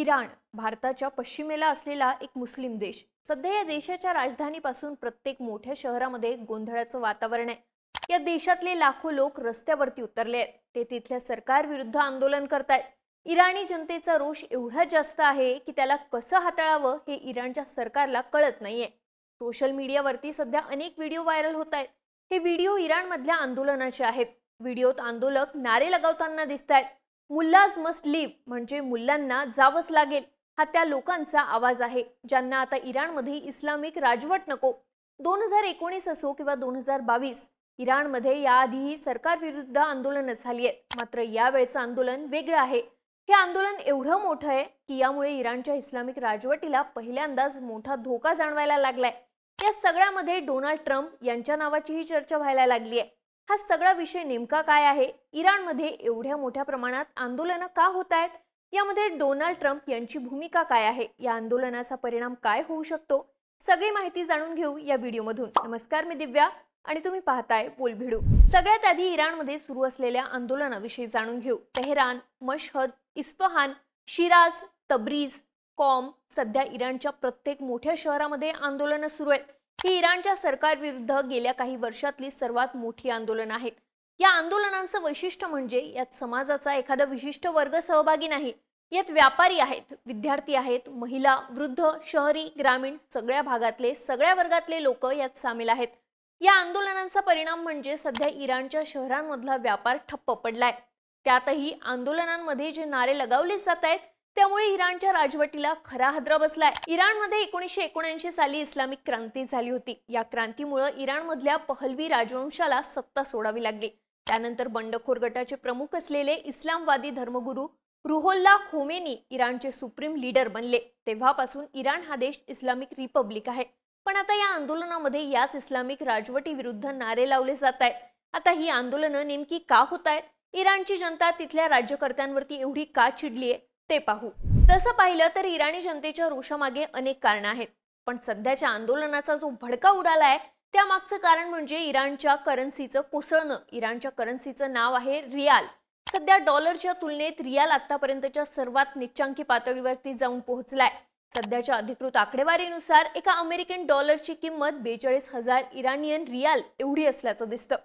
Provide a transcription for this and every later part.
Iran भारताच्या पश्चिमेला असलेला एक मुस्लिम देश. सध्या या देशाच्या राजधानीपासून प्रत्येक मोठ्या शहरामध्ये गोंधळाचं वातावरण आहे. या देशातले लाखो लोक रस्त्यावरती उतरले आहेत. ते तिथल्या सरकारविरुद्ध आंदोलन करतायत. इराणी जनतेचा रोष एवढा जास्त आहे की त्याला कसं हाताळावं हे इराणच्या सरकारला कळत नाहीये. सोशल मीडियावरती सध्या अनेक व्हिडिओ व्हायरल होत आहेत. हे व्हिडिओ इराणमधल्या आंदोलनाचे आहेत. व्हिडिओत आंदोलक नारे लगावताना दिसत आहेत मुल्लाज मस्ट लिव्ह म्हणजे मुलांना जावंच लागेल हा त्या लोकांचा आवाज आहे ज्यांना आता इराणमध्ये इस्लामिक राजवट नको. दोन हजार एकोणीस असो किंवा दोन हजार बावीस इराणमध्ये याआधीही सरकारविरुद्ध आंदोलनं झाली आहेत. मात्र यावेळचं आंदोलन वेगळं आहे. हे आंदोलन एवढं मोठं आहे की यामुळे इराणच्या इस्लामिक राजवटीला पहिल्यांदाच मोठा धोका जाणवायला लागलाय. या सगळ्यामध्ये डोनाल्ड ट्रम्प यांच्या नावाचीही चर्चा व्हायला लागली आहे. हा सगळा विषय नेमका काय आहे? इराणमध्ये एवढ्या मोठ्या प्रमाणात आंदोलनं का होत आहेत? यामध्ये डोनाल्ड ट्रम्प यांची भूमिका काय आहे? या आंदोलनाचा परिणाम काय होऊ शकतो? सगळी माहिती जाणून घेऊ या व्हिडिओमधून. नमस्कार मी दिव्या आणि तुम्ही पाहताय बोलभिडू. सगळ्यात आधी इराणमध्ये सुरू असलेल्या आंदोलनाविषयी जाणून घेऊ. Tehran Mashhad Isfahan Shiraz Tabriz Qom सध्या इराणच्या प्रत्येक मोठ्या शहरामध्ये आंदोलनं सुरू आहेत. ही इराणच्या सरकारविरुद्ध गेल्या काही वर्षातली सर्वात मोठी आंदोलन आहेत. या आंदोलनांचं वैशिष्ट्य म्हणजे यात समाजाचा एखादा विशिष्ट वर्ग सहभागी नाही. यात व्यापारी आहेत विद्यार्थी आहेत महिला वृद्ध शहरी ग्रामीण सगळ्या भागातले सगळ्या वर्गातले लोक यात सामील आहेत. या आंदोलनांचा परिणाम म्हणजे सध्या इराणच्या शहरांमधला व्यापार ठप्प पडलाय. त्यातही आंदोलनांमध्ये जे नारे लगावले जात आहेत त्यामुळे इराणच्या राजवटीला खरा हादरा बसलाय. इराणमध्ये एकोणीसशे एकोणऐंशी साली इस्लामिक क्रांती झाली होती. या क्रांतीमुळे इराणमधल्या पहलवी राजवंशाला सत्ता सोडावी लागली. त्यानंतर बंडखोर गटाचे प्रमुख असलेले इस्लामवादी धर्मगुरू रुहोल्ला खोमेनी इराणचे सुप्रीम लीडर बनले. तेव्हापासून इराण हा देश इस्लामिक रिपब्लिक आहे. पण आता या आंदोलनामध्ये याच इस्लामिक राजवटीविरुद्ध नारे लावले जात आहेत. आता ही आंदोलनं नेमकी का होत आहेत? इराणची जनता तिथल्या राज्यकर्त्यांवरती एवढी का चिडलीये? ते पाहू. तसं पाहिलं तर इराणी जनतेच्या रोषामागे अनेक कारणं आहेत. पण सध्याच्या आंदोलनाचा जो भडका उडालाय त्यामागचं कारण म्हणजे इराणच्या करन्सीचं कोसळणं. इराणच्या करन्सीचं नाव आहे रियाल. सध्या डॉलरच्या तुलनेत रियाल आतापर्यंतच्या सर्वात निच्चांकी पातळीवरती जाऊन पोहोचलाय. सध्याच्या अधिकृत आकडेवारीनुसार एका अमेरिकन डॉलरची किंमत बेचाळीस हजार इराणियन रियाल एवढी असल्याचं दिसतं.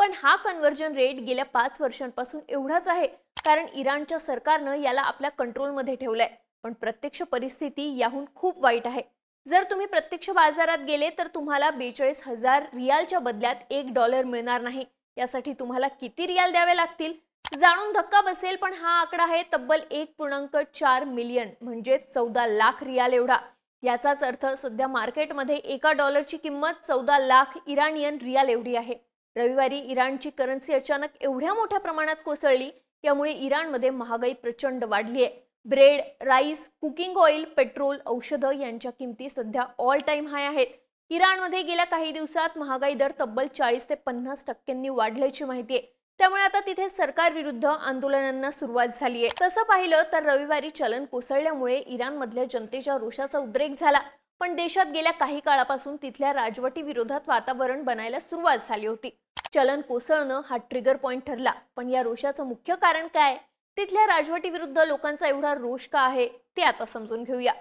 पण हा कन्व्हर्जन रेट गेल्या पाच वर्षांपासून एवढाच आहे कारण इराणच्या सरकारनं याला आपल्या कंट्रोलमध्ये ठेवलंय. पण प्रत्यक्ष परिस्थिती याहून खूप वाईट आहे. जर तुम्ही प्रत्यक्ष बाजारात गेले तर तुम्हाला बेचाळीस हजार रियालच्या बदल्यात एक डॉलर मिळणार नाही. यासाठी तुम्हाला किती रियाल द्यावे लागतील? जाणून धक्का बसेल पण हा आकडा आहे तब्बल एक पूर्णांक चार मिलियन म्हणजे चौदा लाख रियाल एवढा. याचाच अर्थ सध्या मार्केटमध्ये एका डॉलरची किंमत चौदा लाख इराणियन रियाल एवढी आहे. रविवारी इराणची करन्सी अचानक एवढ्या मोठ्या प्रमाणात कोसळली त्यामुळे इराणमध्ये महागाई प्रचंड वाढली आहे bread rice cooking oil petrol औषधं यांच्या किमती सध्या ऑल टाइम हाय आहेत. इराणमध्ये गेल्या काही दिवसात महागाई दर तब्बल चाळीस ते पन्नास टक्क्यांनी वाढल्याची माहिती आहे. त्यामुळे आता तिथे सरकारविरुद्ध आंदोलनांना सुरुवात झाली आहे तसं पाहिलं तर रविवारी चलन कोसळल्यामुळे इराणमधल्या जनतेच्या रोषाचा उद्रेक झाला. पण देशात गेल्या काही काळापासून तिथल्या राजवटी विरोधात वातावरण बनायला सुरुवात झाली होती. चलन कोसळणं हा ट्रिगर पॉइंट ठरला. पण या रोषाचं मुख्य कारण काय? तिथल्या राजवटीविरुद्ध लोकांचा एवढा रोष का आहे? ते आता समजून घेऊया.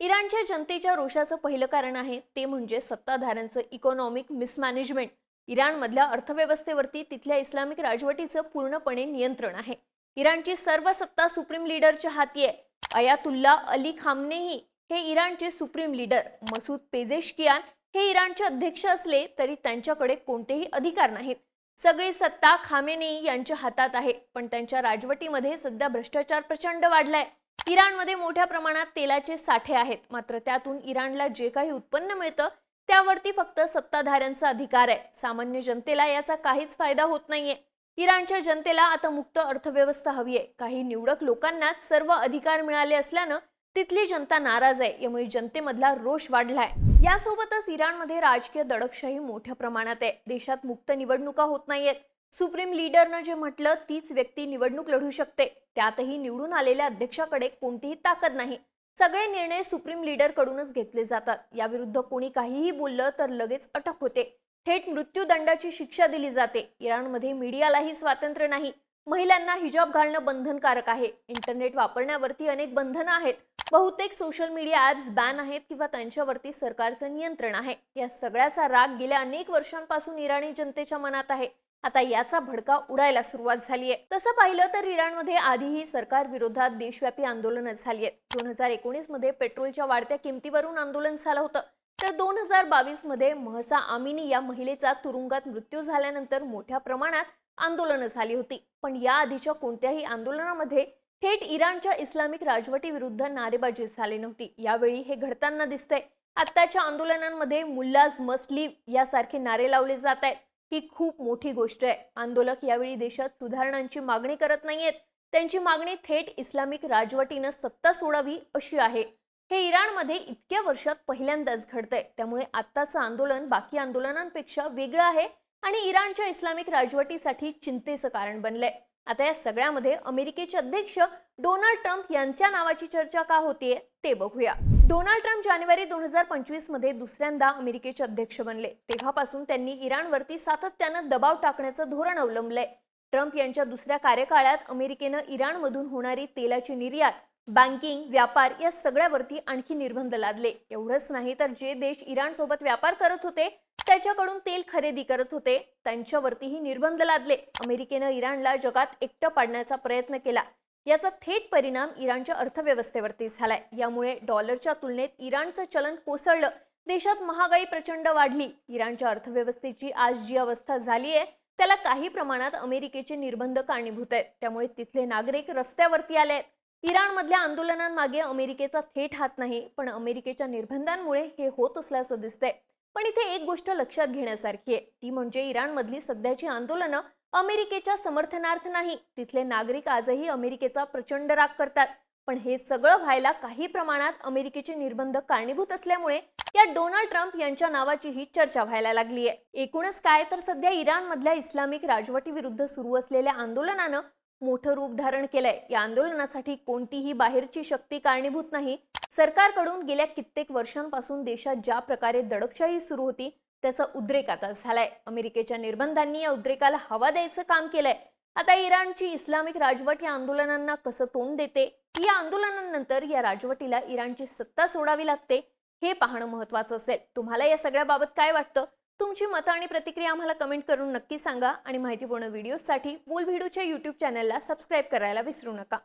इराणच्या जनतेच्या रोषाचं पहिलं कारण आहे ते म्हणजे सत्ताधाऱ्यांचं इकॉनॉमिक मिसमॅनेजमेंट इराणमधल्या अर्थव्यवस्थेवरती तिथल्या इस्लामिक राजवटीचं पूर्णपणे नियंत्रण आहे. इराणची सर्व सत्ता सुप्रीम लीडरच्या हाती आहे. अयातुल्ला अली खामनेही हे इराणचे सुप्रीम लीडर मसूद पेजेशकियान हे इराणचे अध्यक्ष असले तरी त्यांच्याकडे कोणतेही अधिकार नाहीत. सगळी सत्ता खामेनेई यांच्या हातात आहे पण त्यांच्या राजवटीमध्ये सध्या भ्रष्टाचार प्रचंड वाढलाय. इराणमध्ये मोठ्या प्रमाणात तेलाचे साठे आहेत मात्र त्यातून इराणला जे काही उत्पन्न मिळतं त्यावरती फक्त सत्ताधाऱ्यांचा अधिकार आहे. सामान्य जनतेला याचा काहीच फायदा होत नाहीये. इराणच्या जनतेला आता मुक्त अर्थव्यवस्था हवी आहे. काही निवडक लोकांनाच सर्व अधिकार मिळाले असल्यानं तिथली जनता नाराज आहे. यामुळे जनतेमधला रोष वाढलाय. यासोबतच इराणमध्ये राजकीय दडपशाही मोठ्या प्रमाणात आहे. देशात मुक्त निवडणुका होत नाहीयेत. सुप्रीम लीडरनं जे म्हटलं तीच व्यक्ती निवडणूक लढू शकते. त्यातही निवडून आलेल्या अध्यक्षाकडे कोणतीही ताकद नाही. सगळे निर्णय सुप्रीम लीडर कडूनच घेतले जातात. याविरुद्ध कोणी काहीही बोललं तर लगेच अटक होते. थेट मृत्यूदंडाची शिक्षा दिली जाते. इराणमध्ये मीडियालाही स्वातंत्र्य नाही. महिलांना हिजाब घालणं बंधनकारक आहे. इंटरनेट वापरण्यावरती अनेक बंधनं आहेत. बहुतेक सोशल मीडिया ॲप्स बॅन आहेत किंवा त्यांच्यावरती सरकारचं नियंत्रण आहे. या सगळ्याचा राग गेल्या अनेक वर्षांपासून इराणी जनतेच्या मनात आहे. आता याचा भडका उडायला सुरुवात झाली आहे तसं पाहिलं तर इराणमध्ये आधीही सरकार विरोधात देशव्यापी आंदोलनं झाली आहेत दोन हजार एकोणीसमध्ये पेट्रोलच्या वाढत्या किमतीवरून आंदोलन झालं होतं. तर दोन हजार बावीसमध्ये महसा आमिनी या महिलेचा तुरुंगात मृत्यू झाल्यानंतर मोठ्या प्रमाणात आंदोलनं झाली होती. पण या आधीच्या कोणत्याही आंदोलनामध्ये थेट इराणच्या इस्लामिक राजवटीविरुद्ध नारेबाजी झाली नव्हती. यावेळी हे घडताना दिसतंय. आत्ताच्या आंदोलनांमध्ये मुल्लाज मस्ट लिव्ह यासारखे नारे लावले जात आहेत. ही खूप मोठी गोष्ट आहे. आंदोलक यावेळी देशात सुधारणांची मागणी करत नाहीयेत. त्यांची मागणी थेट इस्लामिक राजवटीनं सत्ता सोडावी अशी आहे. हे इराणमध्ये इतक्या वर्षात पहिल्यांदाच घडतंय. त्यामुळे आत्ताचं आंदोलन बाकी आंदोलनांपेक्षा वेगळं आहे. आणि इराणच्या इस्लामिक राजवटीसाठी चिंतेचं कारण बनलंय. आता या सगळ्यामध्ये अमेरिकेचे अध्यक्ष डोनाल्ड ट्रम्प यांच्या नावाची चर्चा का होतीये ते बघूया. डोनाल्ड ट्रम्प जानेवारी दोन हजार पंचवीसमध्ये दुसऱ्यांदा अमेरिकेचे अध्यक्ष बनले. तेव्हापासून त्यांनी इराणवरती सातत्यानं दबाव टाकण्याचं धोरण अवलंबलंय. ट्रम्प यांच्या दुसऱ्या कार्यकाळात अमेरिकेनं इराणमधून होणारी तेलाची निर्यात बँकिंग व्यापार या सगळ्यावरती आणखी निर्बंध लादले. एवढंच नाही तर जे देश इराणसोबत व्यापार करत होते त्याच्याकडून तेल खरेदी करत होते. त्यांच्यावरतीही निर्बंध लादले. अमेरिकेनं इराणला जगात एकटं पाडण्याचा प्रयत्न केला. याचा थेट परिणाम इराणच्या अर्थव्यवस्थेवरती झालाय. यामुळे डॉलरच्या तुलनेत इराणचं चलन कोसळलं. देशात महागाई प्रचंड वाढली. इराणच्या अर्थव्यवस्थेची आज जी अवस्था झाली आहे त्याला काही प्रमाणात अमेरिकेचे निर्बंध कारणीभूत आहेत. त्यामुळे तिथले नागरिक रस्त्यावरती आले आहेत इराणमधल्या आंदोलनांमागे अमेरिकेचा थेट हात नाही पण अमेरिकेच्या निर्बंधांमुळे हे होत असल्याचं दिसतंय. पण इथे एक गोष्ट लक्षात घेण्यासारखी आहे. ती म्हणजे इराणमधली सध्याची आंदोलनं अमेरिकेच्या समर्थनार्थ नाही. तिथले नागरिक आजही अमेरिकेचा प्रचंड राग करतात. पण हे सगळं व्हायला काही प्रमाणात अमेरिकेचे निर्बंध कारणीभूत असल्यामुळे या डोनाल्ड ट्रम्प यांच्या नावाचीही चर्चा व्हायला लागली आहे. एकूणच काय तर सध्या इराणमधल्या इस्लामिक राजवटीविरुद्ध सुरू असलेल्या आंदोलनानं मोठं रूप धारण केलंय. या आंदोलनासाठी कोणतीही बाहेरची शक्ती कारणीभूत नाही. सरकारकडून गेल्या कित्येक वर्षांपासून देशात ज्या प्रकारे दडपशाही सुरू होती त्याचा उद्रेक आता झालाय. अमेरिकेच्या निर्बंधांनी या उद्रेकाला हवा द्यायचं काम केलंय. आता इराणची इस्लामिक राजवट या आंदोलनांना कसं तोंड देते? या आंदोलनानंतर या राजवटीला इराणची सत्ता सोडावी लागते हे पाहणं महत्वाचं असेल. तुम्हाला या सगळ्याबाबत काय वाटतं? तुमची मतं आणि प्रतिक्रिया आम्हाला कमेंट करून नक्की सांगा आणि माहितीपूर्ण व्हिडिओजसाठी मूल व्हिडिओच्या यूट्यूब चॅनलला सबस्क्राईब करायला विसरू नका.